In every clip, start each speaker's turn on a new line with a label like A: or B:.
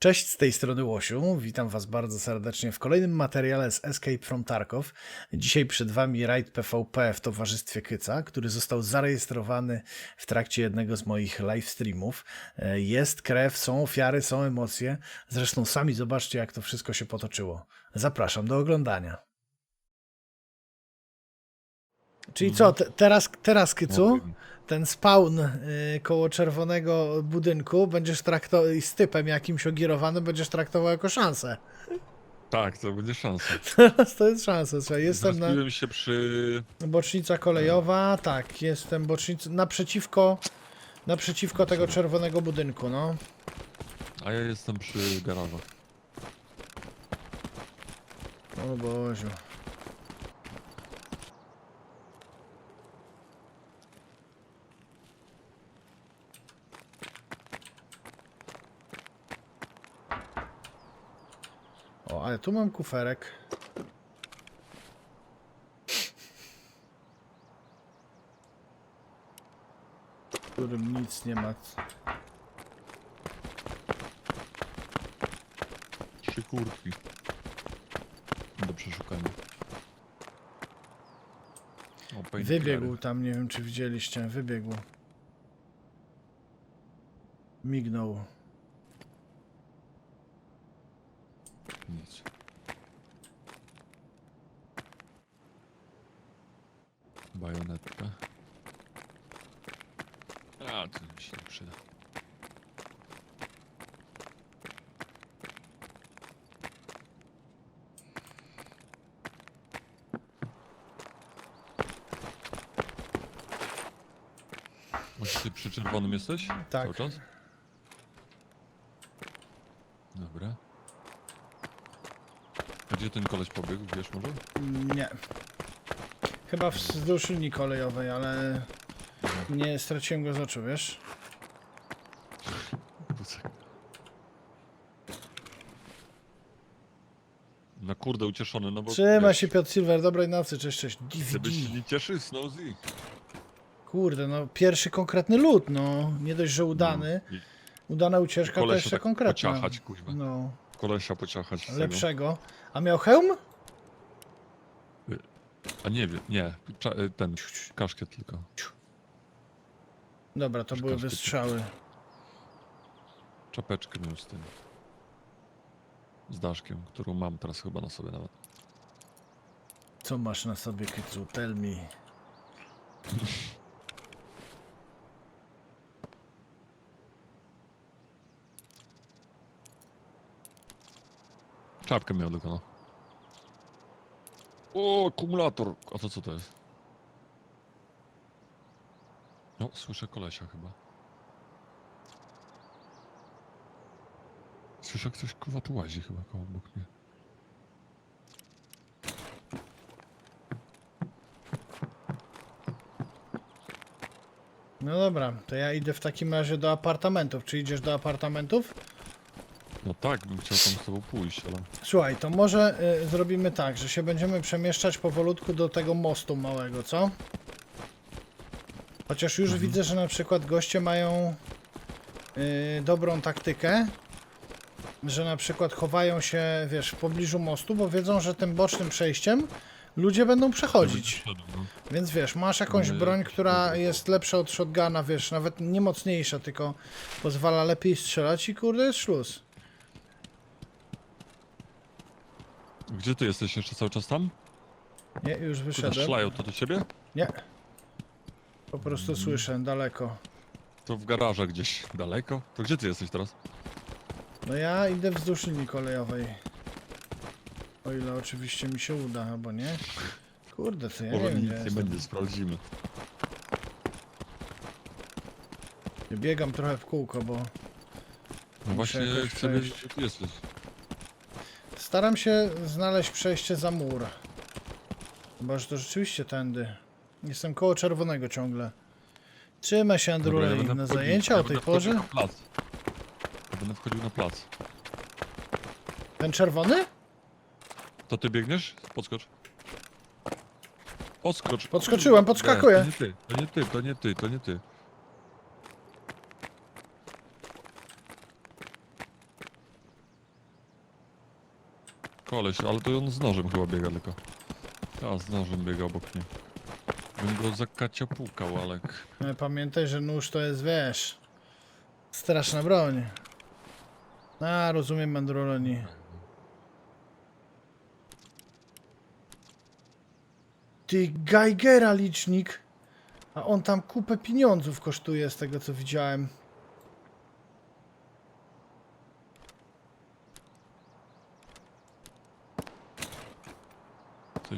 A: Cześć, z tej strony Łosiu. Witam Was bardzo serdecznie w kolejnym materiale z Escape from Tarkov. Dzisiaj przed Wami rajd PvP w towarzystwie Kyca, który został zarejestrowany w trakcie jednego z moich live streamów. E, Jest krew, są ofiary, są emocje. Zresztą sami zobaczcie, jak to wszystko się potoczyło. Zapraszam do oglądania. Czyli co, te, teraz, teraz Kycu? Ten spawn y, koło czerwonego budynku będziesz traktował z typem jakimś ogirowanym będziesz traktował jako szansę.
B: Tak, to będzie szansa.
A: Teraz to jest szansa. Słuchaj, jestem na
B: Zrespiłem się przy...
A: bocznica kolejowa, tak, jestem bocznica naprzeciwko naprzeciwko tego czerwonego budynku, no.
B: A ja jestem przy garażach.
A: O Boziu. O, ale tu mam kuferek. W którym nic nie ma.
B: Trzy kurtki. Do przeszukania. O.
A: Wybiegł tam, nie wiem czy widzieliście, wybiegł. Mignął.
B: Nic. Bajonetka. A, to mi się nie przyda. Właśnie ty przy czerwonym jesteś?
A: Tak.
B: Cały czas? Dobra. A Gdzie ten koleś pobiegł, wiesz może?
A: Nie. Chyba wzdłuż linii kolejowej, ale nie straciłem go z oczu, wiesz?
B: Na kurde ucieszony, no bo...
A: Trzymaj
B: wiesz,
A: się Piotr Silver, dobrej nocy, cześć, cześć.
B: Gdybyś się nie cieszy, Snowzy.
A: Kurde, no pierwszy konkretny lód, no. Nie dość, że udany.
B: I
A: Udana ucieczka to
B: kolesia
A: jeszcze
B: tak
A: konkretna.
B: pociachać, kuźwa.
A: No,
B: Kolesia pociachać z tego.
A: lepszego. A miał hełm?
B: A nie wiem, nie. Cza- y, ten, kaszkiet tylko.
A: Dobra, to
B: Już
A: były
B: każdy-
A: wystrzały.
B: Czapeczkę miał z tym. Z daszkiem, którą mam teraz chyba na sobie nawet.
A: Co masz na sobie, Kycu? Tell me.
B: Czapkę miał tylko, no. O, akumulator! A to co to jest? No, słyszę kolesia chyba. Słyszę, ktoś kuwa tu łazi chyba koło obok mnie.
A: No dobra, to ja idę w takim razie do apartamentów. Czy idziesz do apartamentów?
B: No tak, bym chciał tam z tobą pójść, ale...
A: Słuchaj, to może y, zrobimy tak, że się będziemy przemieszczać powolutku do tego mostu małego, co? Chociaż już widzę, że na przykład goście mają y, dobrą taktykę, że na przykład chowają się, wiesz, w pobliżu mostu, bo wiedzą, że tym bocznym przejściem ludzie będą przechodzić.
B: No.
A: Więc wiesz, masz jakąś
B: Ale-
A: broń, która jest lepsza od shotguna, wiesz, nawet nie mocniejsza, tylko pozwala lepiej strzelać i kurde jest szluz.
B: Gdzie ty jesteś jeszcze cały czas tam?
A: Nie, już
B: Kurde,
A: wyszedłem.
B: strzelają to do ciebie?
A: Nie. Po prostu słyszę daleko.
B: To w garażach gdzieś daleko. To gdzie ty jesteś teraz?
A: No ja idę wzdłuż linii kolejowej. O ile oczywiście mi się uda, albo nie. Kurde, to ja nie
B: Może
A: wiem,
B: nic
A: gdzie
B: nie
A: jestem.
B: będzie, sprawdzimy.
A: Biegam trochę w kółko, bo
B: No właśnie
A: jakoś
B: chcę wiedzieć,
A: przejść.
B: gdzie ty jesteś.
A: Staram się znaleźć przejście za mur. Chyba, że to rzeczywiście tędy. Jestem koło czerwonego ciągle. Trzymaj się,
B: Dobra, ja będę wchodził-
A: zajęcia
B: ja
A: o tej
B: będę wchodził
A: porze.
B: Na plac. Ja będę wchodził na plac.
A: Ten czerwony?
B: To ty biegniesz? Podskocz. Podskocz.
A: Podskoczyłem, podskakuję.
B: To nie ty, to nie ty, to nie ty, to nie ty. Koleś, ale to on z nożem chyba biega tylko. A, z nożem biega obok mnie. Bym go zakaciapukał, ale...
A: Ale pamiętaj, że nóż to jest, wiesz, straszna broń. A, rozumiem, Mandroloni. Ty, Geigera licznik. A on tam kupę pieniądzów kosztuje z tego, co widziałem.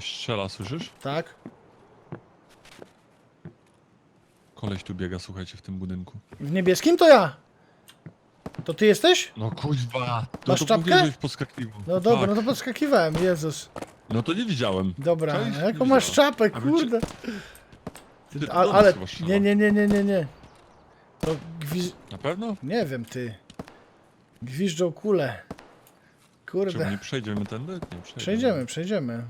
B: Coś strzela, słyszysz?
A: Tak?
B: Koleś tu biega, słuchajcie, w tym budynku.
A: W niebieskim to ja. To ty jesteś?
B: No kuźwa! To,
A: Masz
B: to
A: czapkę?
B: podskakiwał.
A: No dobra,
B: Tak.
A: no to podskakiwałem, Jezus.
B: No to nie widziałem.
A: Dobra,
B: Cześć,
A: a jaką
B: widziałem.
A: masz czapę,
B: A wy-
A: kurde.
B: Ty,
A: A,
B: nas
A: ale,
B: chyba strzela.
A: nie, nie, nie, nie, nie, nie. To gwiz...
B: Na pewno?
A: Nie wiem, ty. Gwiżdżą kule.
B: Czy
A: Kurde.
B: nie przejdziemy tędy? Nie przejdziemy.
A: Przejdziemy, przejdziemy.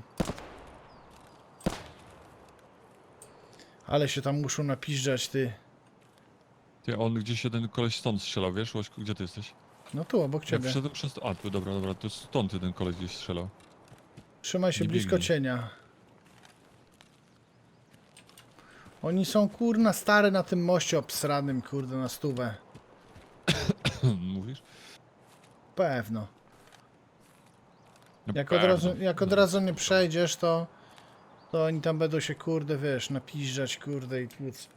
A: Ale się tam muszą napiżdżać, ty.
B: Ty, on gdzieś jeden koleś stąd strzelał, wiesz, Łośku, gdzie ty jesteś?
A: No tu, obok
B: Ja
A: ciebie.
B: wszedłem przez... A, tu, dobra, dobra, to stąd jeden koleś gdzieś strzelał.
A: Trzymaj się
B: nie
A: blisko
B: biegnij.
A: cienia. Oni są kurna stare na tym moście obsranym, kurde, na stówę.
B: Mówisz?
A: Pewno.
B: No
A: Jak od,
B: pewno.
A: razu, jak od razu nie przejdziesz, to, to oni tam będą się, kurde, wiesz, napiżdżać, kurde, i tłuc.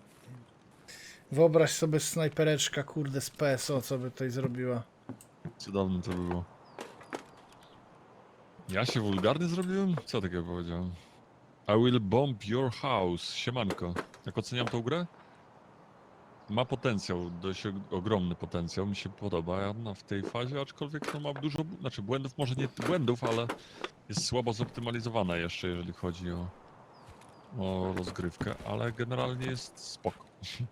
A: Wyobraź sobie snajpereczka, kurde, z PSO, co by tutaj zrobiła.
B: Cudowne to by było. Ja się wulgarny zrobiłem? Co takiego powiedziałem? I will bomb your house. Siemanko. Jak oceniam tą grę? Ma potencjał, dość og- ogromny potencjał, mi się podoba Anna w tej fazie, aczkolwiek no, ma dużo, znaczy błędów, może nie błędów, ale jest słabo zoptymalizowana jeszcze, jeżeli chodzi o, o rozgrywkę, ale generalnie jest spoko.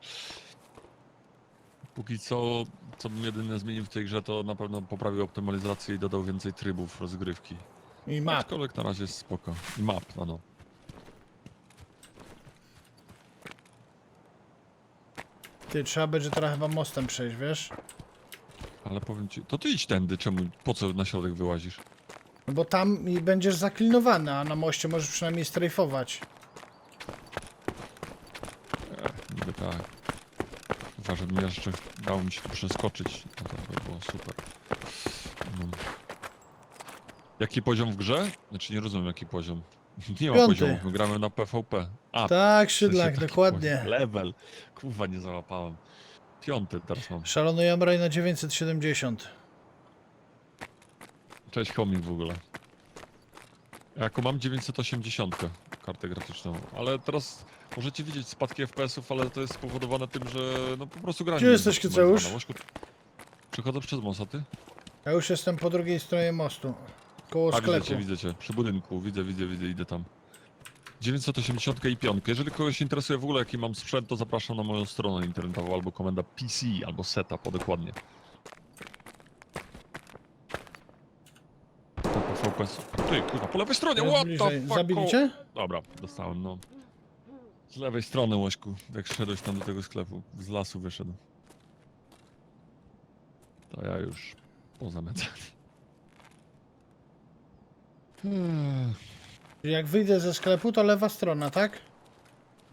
B: Póki co, co bym jedynie zmienił w tej grze, to na pewno poprawił optymalizację i dodał więcej trybów rozgrywki.
A: I map.
B: Aczkolwiek na razie jest spoko. I map, no no.
A: Ty, trzeba będzie teraz chyba mostem przejść, wiesz?
B: Ale powiem ci, to ty idź tędy, czemu, po co na środek wyłazisz?
A: No bo tam i będziesz zaklinowany, a na moście możesz przynajmniej strajfować.
B: E, niby tak. Chyba, żebym jeszcze dało mi się tu przeskoczyć, no to by było super. No. Jaki poziom w grze? Znaczy nie rozumiem jaki poziom. Nie ma
A: Piąty.
B: poziomu, my gramy na PvP. A,
A: Tak, Szydlak,
B: taki
A: dokładnie.
B: poziom. Level. Kurwa, nie załapałem. Piąty teraz mam.
A: Szalony Jamraj na 970.
B: Cześć homing w ogóle. Jako mam 980 kartę graficzną, ale teraz możecie widzieć spadki FPS-ów, ale to jest spowodowane tym, że no po prostu gra
A: Gdzie
B: nie jest
A: jesteś,
B: zoptymalizowana.
A: Kyceusz?
B: Łośku, Przychodzę przez most, a ty?
A: Ja już jestem po drugiej stronie mostu. Koło
B: A widzę
A: sklepu.
B: cię, widzę cię. Przy budynku, widzę, widzę, widzę, idę tam. 980 i 5. Jeżeli kogoś interesuje w ogóle jaki mam sprzęt, to zapraszam na moją stronę internetową albo komenda PC, albo setup, o dokładnie. Ty, kurwa, po lewej stronie, what the fuck?
A: Zabili
B: o-
A: cię?
B: Dobra, dostałem, no. Z lewej strony, Łośku, jak szedłeś tam do tego sklepu. Z lasu wyszedł. To ja już pozamęcony. Hmm.
A: Jak wyjdę ze sklepu, to lewa strona, tak?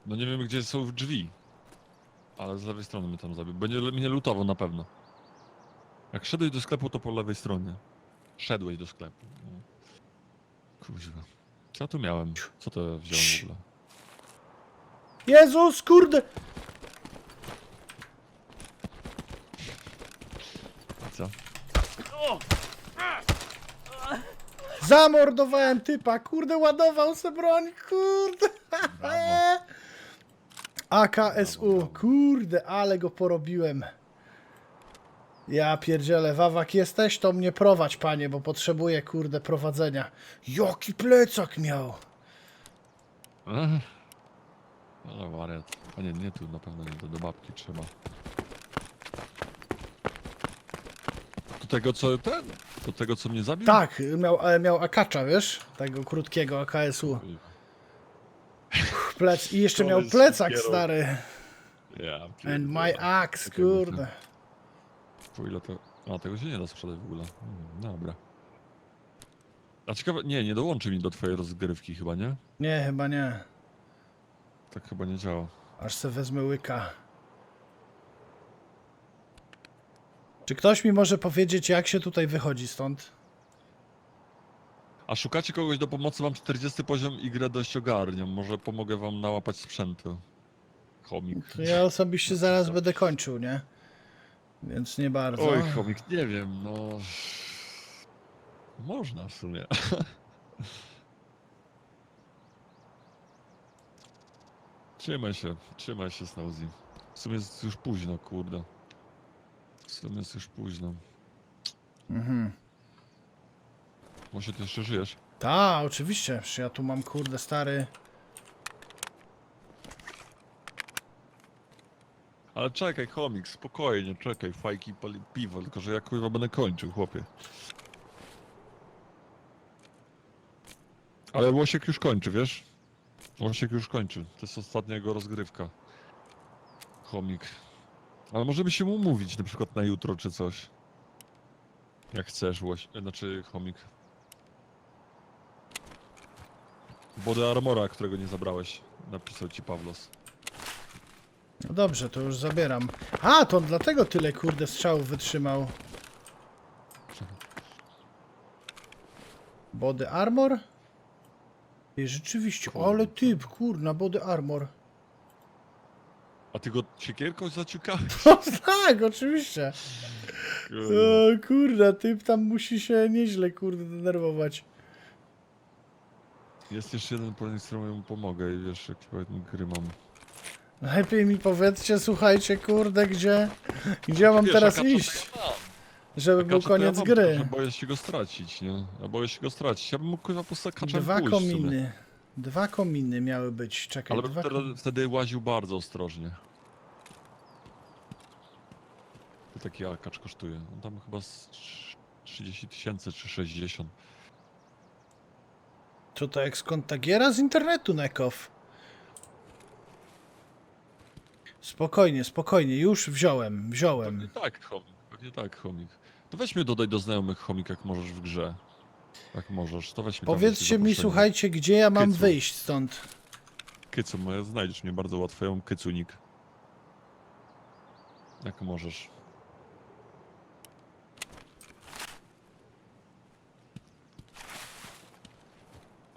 B: No nie wiem, gdzie są drzwi. Ale z lewej strony mnie tam zabił. Będzie mnie lutował na pewno. Jak szedłeś do sklepu, to po lewej stronie. Szedłeś do sklepu. Kuźwa. Co ja tu miałem? Co to wziąłem w ogóle?
A: Jezus, kurde!
B: Co?
A: Zamordowałem typa, kurde, ładował se broń, kurde!
B: Brawo.
A: AKSU, kurde, ale go porobiłem. Ja pierdzielę, Wawak jesteś? To mnie prowadź, panie, bo potrzebuję, kurde, prowadzenia. Jaki plecak miał!
B: Ech. Ale wariat. A nie, nie tu, na pewno nie, to do babki trzeba. Do tego co ten? Do tego co mnie zabił?
A: Tak, miał, ale miał akacza, wiesz? Tego krótkiego AKSU. Plec, I jeszcze miał plecak, stary.
B: Ja,
A: And my axe, kurde.
B: Po ile to... A, tego się nie da sprzedać w ogóle. Hmm, dobra. A ciekawe, nie, nie dołączy mi do twojej rozgrywki chyba, nie?
A: Nie, chyba nie.
B: Tak chyba nie działa.
A: Aż se wezmę łyka. Czy ktoś mi może powiedzieć, jak się tutaj wychodzi stąd?
B: A szukacie kogoś do pomocy? Mam 40 poziom i grę dość ogarniam. Może pomogę wam nałapać sprzętu. Chomik.
A: Ja osobiście zaraz będę kończył, nie? Więc nie bardzo.
B: Oj, chomik, nie wiem, no... Można w sumie. Trzymaj się, trzymaj się, Snowzy. W sumie jest już późno, kurde. W sumie jest już późno.
A: Mhm.
B: Może ty jeszcze żyjesz?
A: Ta, oczywiście. Przecież ja tu mam kurde stary.
B: Ale czekaj, chomik, spokojnie, czekaj, fajki pali piwo, tylko że ja kurwa będę kończył, chłopie. Ale Łosiek już kończy, wiesz? Łosiek już kończy, to jest ostatnia jego rozgrywka. Chomik. Ale możemy się umówić na przykład na jutro czy coś. Jak chcesz, Łoś... e, znaczy chomik. Body Armora, którego nie zabrałeś, napisał ci Pawlos.
A: No dobrze, to już zabieram. A, to on dlatego tyle kurde strzałów wytrzymał. Body armor? I rzeczywiście,
B: Kurde.
A: ale typ, kurna, body armor.
B: A ty go siekierką zaciukałeś?
A: No tak, oczywiście. O kurna, typ tam musi się nieźle kurde denerwować.
B: Jest jeszcze jeden projekt, z którym mu pomogę i wiesz, powiedzmy gry mam.
A: Najlepiej mi powiedzcie, słuchajcie, kurde, gdzie, gdzie mam
B: Wiesz,
A: teraz
B: jaka
A: iść,
B: mam?
A: żeby był koniec
B: ja mam, tylko
A: gry.
B: Boję się go stracić, nie? Ja boję się go stracić. Ja bym mógł chyba po prostu kaczem
A: Dwa
B: pójść w sumie.
A: kominy. Dwa kominy miały być, czekaj,
B: Ale bym
A: dwa
B: wtedy, wtedy łaził bardzo ostrożnie. To taki akacz kosztuje. On tam chyba z trz- 30 tysięcy czy 60.
A: To to jak skąd ta giera z internetu, Nekow? Spokojnie, spokojnie, już wziąłem,
B: Pewnie
A: wziąłem.
B: tak, chomik. Pewnie tak, chomik. To weź mnie dodaj do znajomych chomik, jak możesz w grze. Jak możesz, to weź mnie tam
A: Powiedzcie mi, słuchajcie, gdzie ja mam
B: Kycu.
A: wyjść stąd?
B: Kycu, moja, znajdziesz mnie bardzo łatwo, ja mam kycunik. Jak możesz.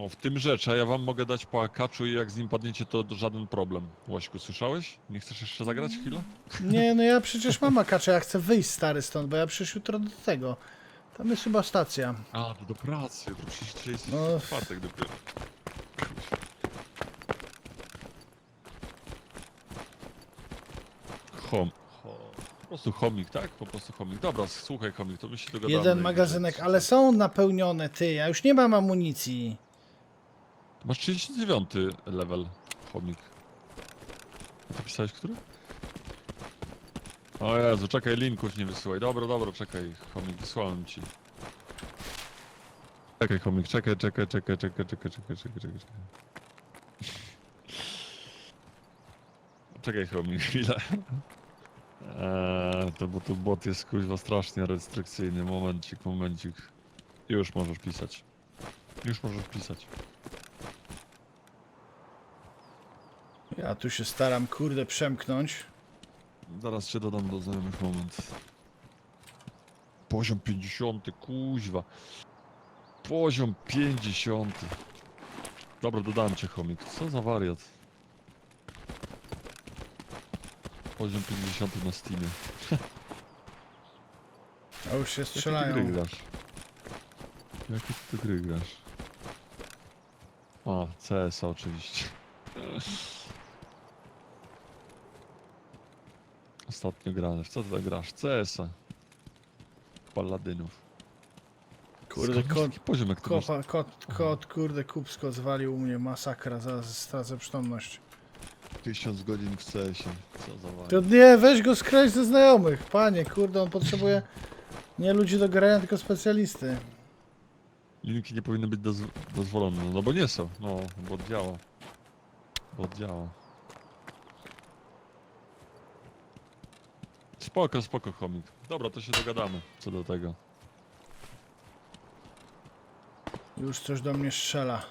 B: O, w tym rzecz, a ja wam mogę dać po akaczu i jak z nim padniecie, to żaden problem. Łaśku, słyszałeś? Nie chcesz jeszcze zagrać chwilę?
A: Nie, no ja przecież mam akacza, ja chcę wyjść stary stąd, bo ja przecież jutro do tego. Tam jest chyba stacja.
B: A, to do pracy, to przecież jest
A: No.
B: czwartek dopiero. Hom. Po prostu chomik, tak? Po prostu chomik. Dobra, słuchaj chomik, to my się dogadamy.
A: Jeden magazynek, ale są napełnione, ty, ja już nie mam amunicji.
B: Masz 39 level, chomik. Zapisałeś który? O Jezu, czekaj, linków nie wysyłaj. Dobra, dobra, czekaj, chomik, wysłałem ci. Czekaj, chomik, czekaj, czekaj, czekaj, czekaj, czekaj, czekaj, czekaj, czekaj. czekaj. Czekaj, chomik, chwilę. Eee, to bo tu bot jest kuźwa strasznie restrykcyjny. Momencik, momencik. Już możesz pisać. Już możesz pisać.
A: Ja tu się staram, kurde, przemknąć.
B: Zaraz cię dodam do znajomych moment. Poziom 50, kuźwa. Poziom 50. Dobra, dodam cię, chomik. Co za wariat. Poziom 50 na Steamie.
A: A już się
B: Jakie ty gry
A: strzelają.
B: grasz? Jakie ty gry grasz? A, CS oczywiście. Ostatnio grane. W co ty tak grasz? CS-a. Paladynów.
A: Kurde,
B: Skąd masz
A: kot,
B: taki poziom jak ty masz?
A: Kopa, kot, kot, kurde, kupsko zwalił mnie, masakra, zaraz stracę przytomność.
B: 1000 godzin w CS-ie. Co za
A: To nie, weź go skrać ze znajomych, panie, kurde, on potrzebuje nie ludzi do grania, tylko specjalisty.
B: Linki nie powinny być doz dozwolone, no bo nie są. No, bo działa. Bo działa. Spoko, spoko, chomik. Dobra, to się dogadamy co do tego.
A: Już coś do mnie strzela.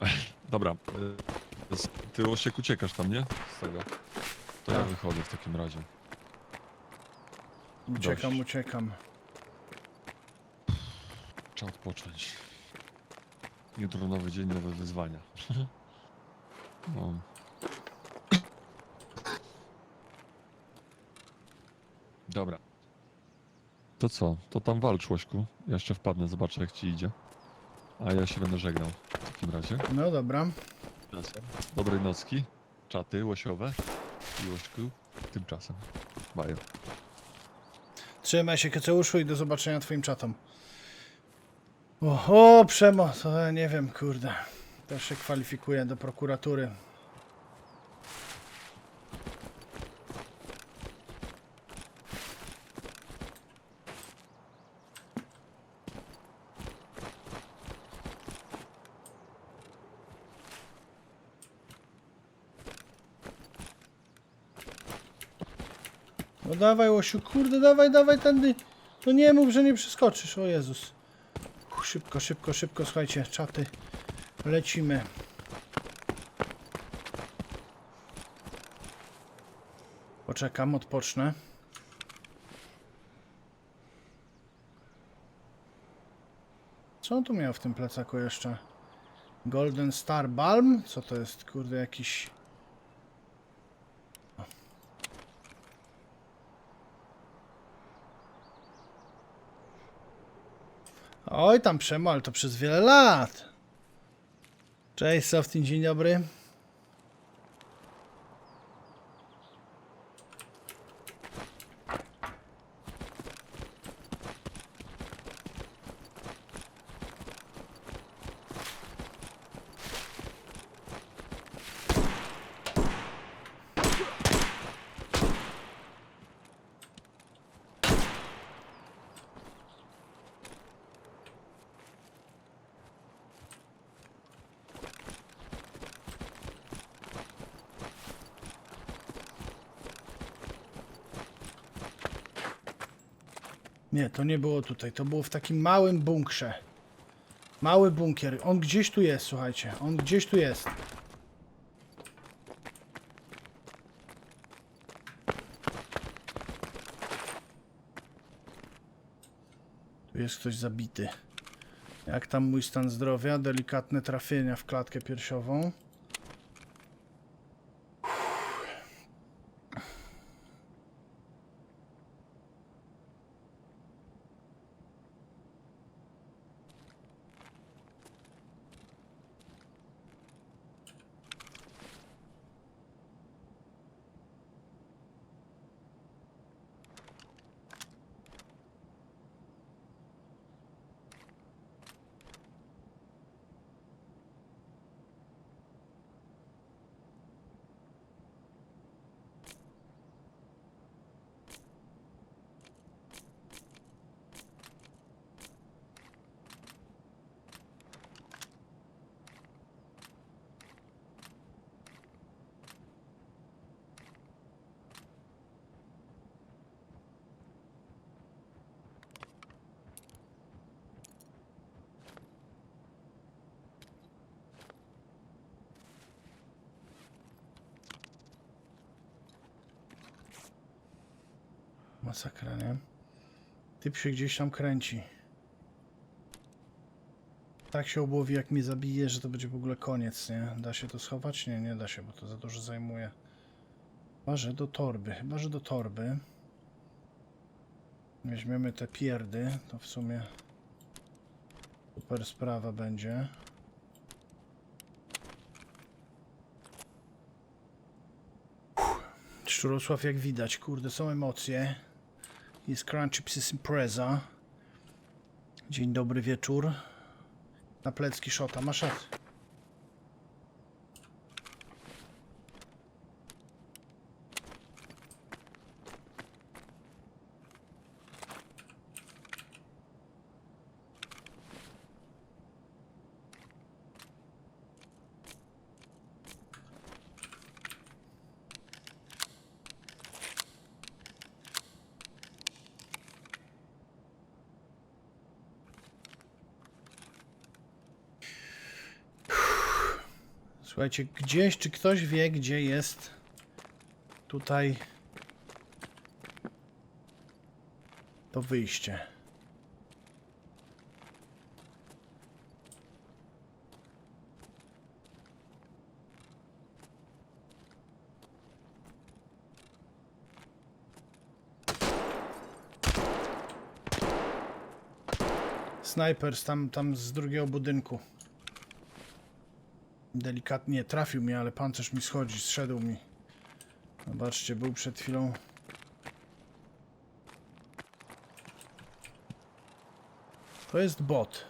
B: Dobra. y, z- Ty Osiek uciekasz tam, nie? Z tego. To ja
A: Tak.
B: wychodzę w takim razie.
A: Uciekam,
B: Dość.
A: uciekam.
B: Trzeba odpocząć. Jutro nowy dzień, nowe wyzwania. No. Dobra. To co? To tam walcz, Łośku. Ja jeszcze wpadnę, zobaczę jak ci idzie. A ja się będę żegnał w takim razie.
A: No dobra.
B: Dobrej nocki. Czaty łosiowe. I Łośku. Tymczasem. Bajo.
A: Trzymaj się, Keceuszu, i do zobaczenia twoim czatom. O, o przemoc, ja nie wiem, kurde. Też się kwalifikuję do prokuratury. No dawaj, Łosiu, kurde, dawaj, dawaj tędy. To nie mów, że nie przeskoczysz, o Jezus. Uch, Szybko, szybko, szybko, słuchajcie, czaty. Lecimy. Poczekam, odpocznę. Co on tu miał w tym plecaku jeszcze? Golden Star Balm? Co to jest, kurde, jakiś... Tam Przemo, ale to przez wiele lat. Cześć, Softin, dzień dobry. Nie, to nie było tutaj. To było w takim małym bunkrze. Mały bunkier. On gdzieś tu jest, słuchajcie. On gdzieś tu jest. Tu jest ktoś zabity. Jak tam mój stan zdrowia? Delikatne trafienia w klatkę piersiową. Masakra, nie? Typ się gdzieś tam kręci. Tak się obłowi, jak mnie zabije, że to będzie w ogóle koniec, nie? Da się to schować? Nie, nie da się, bo to za dużo zajmuje. Chyba, że do torby. Chyba, że do torby. Weźmiemy te pierdy, to w sumie super sprawa będzie. Szczurosław jak widać, kurde, są emocje. Jest Crunchy Psys Impreza. Dzień dobry wieczór. Na plecki szota, masz rację. Słuchajcie, gdzieś, czy ktoś wie, gdzie jest tutaj to wyjście? Snipers tam, tam z drugiego budynku. Delikatnie trafił mnie, ale pancerz mi schodzi, zszedł mi. Zobaczcie, był przed chwilą. To jest bot.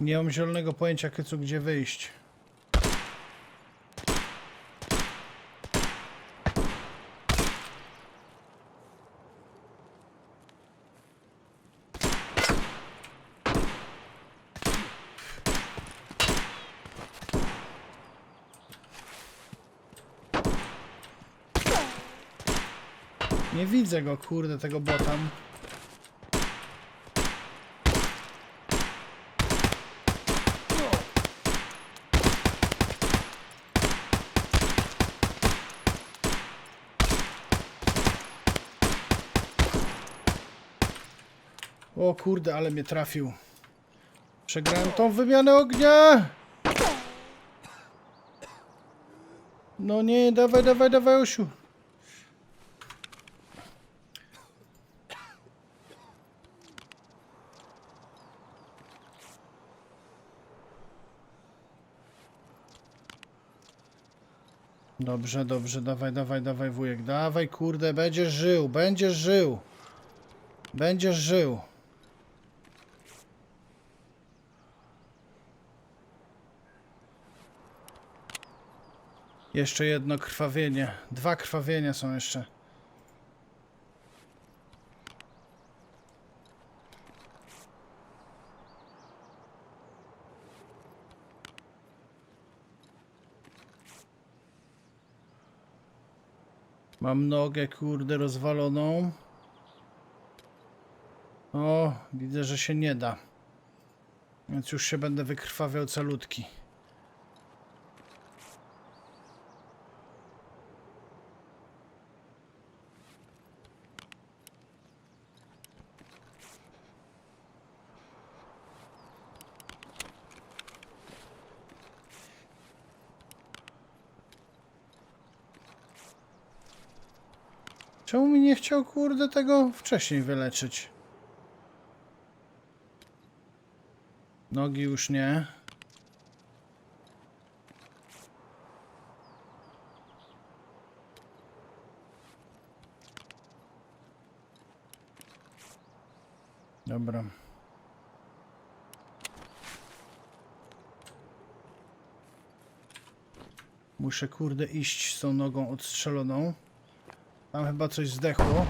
A: Nie mam zielonego pojęcia, Kycu, gdzie wyjść. Nie widzę go, kurde, tego bota. O kurde, ale mnie trafił. Przegrałem tą wymianę ognia! No nie, dawaj, dawaj, dawaj, Osiu. Dobrze, dobrze, dawaj, dawaj, dawaj, wujek, dawaj, kurde, będziesz żył, będziesz żył. Będziesz żył. Jeszcze jedno krwawienie. Dwa krwawienia są jeszcze. Mam nogę, kurde, rozwaloną. O, widzę, że się nie da. Więc już się będę wykrwawiał calutki. Chciał, kurde, tego wcześniej wyleczyć? Nogi już nie. Dobra. Muszę, kurde, iść z tą nogą odstrzeloną. Tam chyba coś zdechło.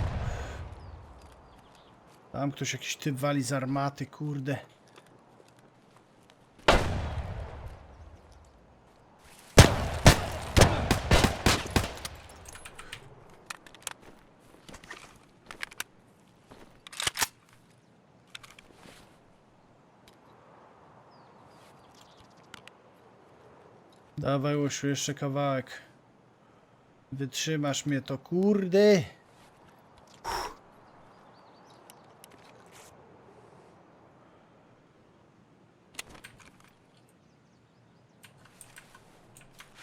A: Tam ktoś jakiś typ wali z armaty, kurde. Dawaj, Łosiu, jeszcze kawałek. Wytrzymasz mnie to, kurde.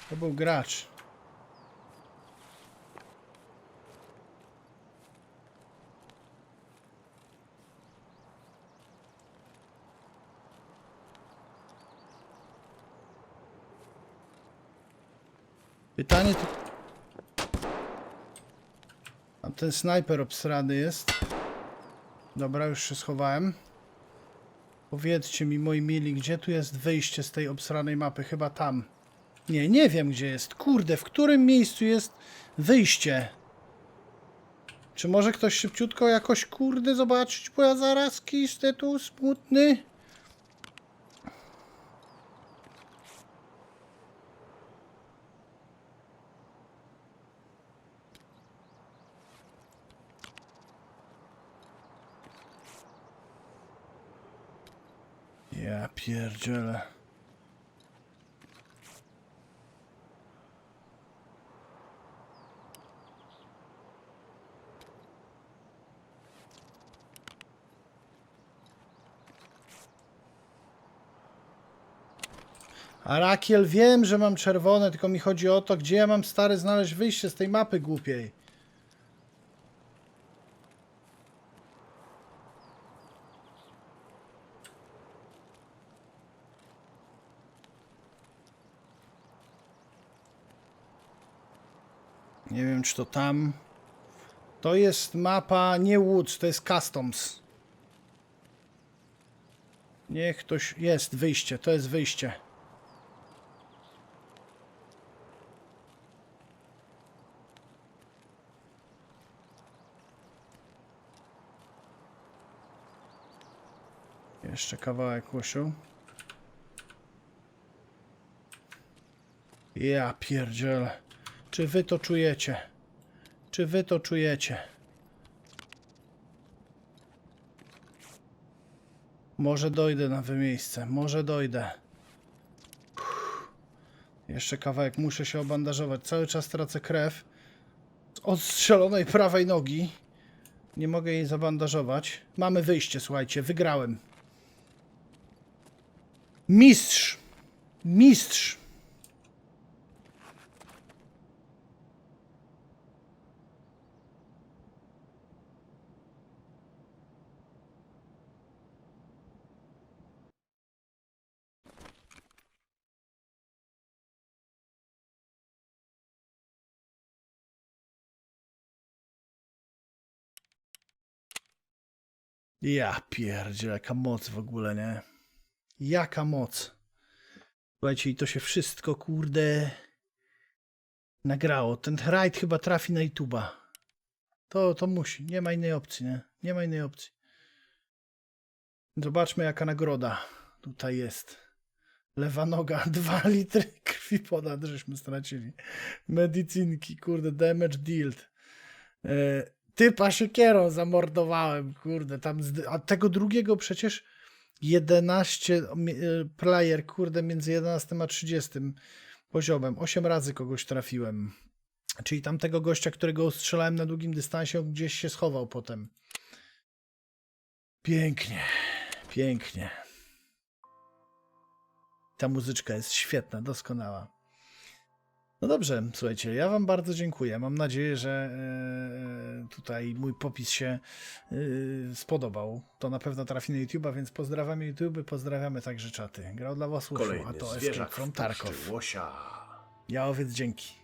A: To był gracz. Pytanie to... Ten snajper obsrany jest. Dobra, już się schowałem. Powiedzcie mi, moi mili, gdzie tu jest wyjście z tej obsranej mapy? Chyba tam. Nie, nie wiem gdzie jest. Kurde, w którym miejscu jest wyjście? Czy może ktoś szybciutko jakoś, kurde, zobaczyć, bo ja zaraz kisnę tu smutny. Ja pierdzielę. Arakiel, wiem, że mam czerwone, tylko mi chodzi o to, gdzie ja mam stary znaleźć wyjście z tej mapy głupiej. Nie wiem, czy to tam. To jest mapa nie Woods, to jest Customs. Niech ktoś. Jest wyjście, to jest wyjście. Jeszcze kawałek łosiu. Ja pierdzielę. Czy wy to czujecie? Czy wy to czujecie? Może dojdę na wy miejsce, może dojdę. Jeszcze kawałek, muszę się obandażować. Cały czas tracę krew. Z odstrzelonej prawej nogi. Nie mogę jej zabandażować. Mamy wyjście, słuchajcie, wygrałem. Mistrz! Mistrz! Ja pierdzielę, jaka moc w ogóle, nie? Jaka moc. Słuchajcie, i to się wszystko, kurde, nagrało. Ten rajd chyba trafi na YouTube'a. To, to musi. Nie ma innej opcji, nie? Nie ma innej opcji. Zobaczmy, jaka nagroda tutaj jest. Lewa noga, dwa litry krwi ponad, żeśmy stracili. Medycynki, kurde, damage dealt. E, typa siekierą zamordowałem, kurde, tam, zdy- a tego drugiego przecież 11 mi- e, player, kurde, między 11 a 30 poziomem. 8 razy kogoś trafiłem. Czyli tamtego gościa, którego ostrzelałem na długim dystansie, gdzieś się schował potem. Pięknie, pięknie. Ta muzyczka jest świetna, doskonała. No dobrze, słuchajcie, ja Wam bardzo dziękuję. Mam nadzieję, że e, tutaj mój popis się e, spodobał. To na pewno trafi na YouTube'a, więc pozdrawiamy YouTube, pozdrawiamy także czaty. Grał dla Was Łuszu, a to Escape from Tarkov.
C: łosia.
A: Ja owiec dzięki.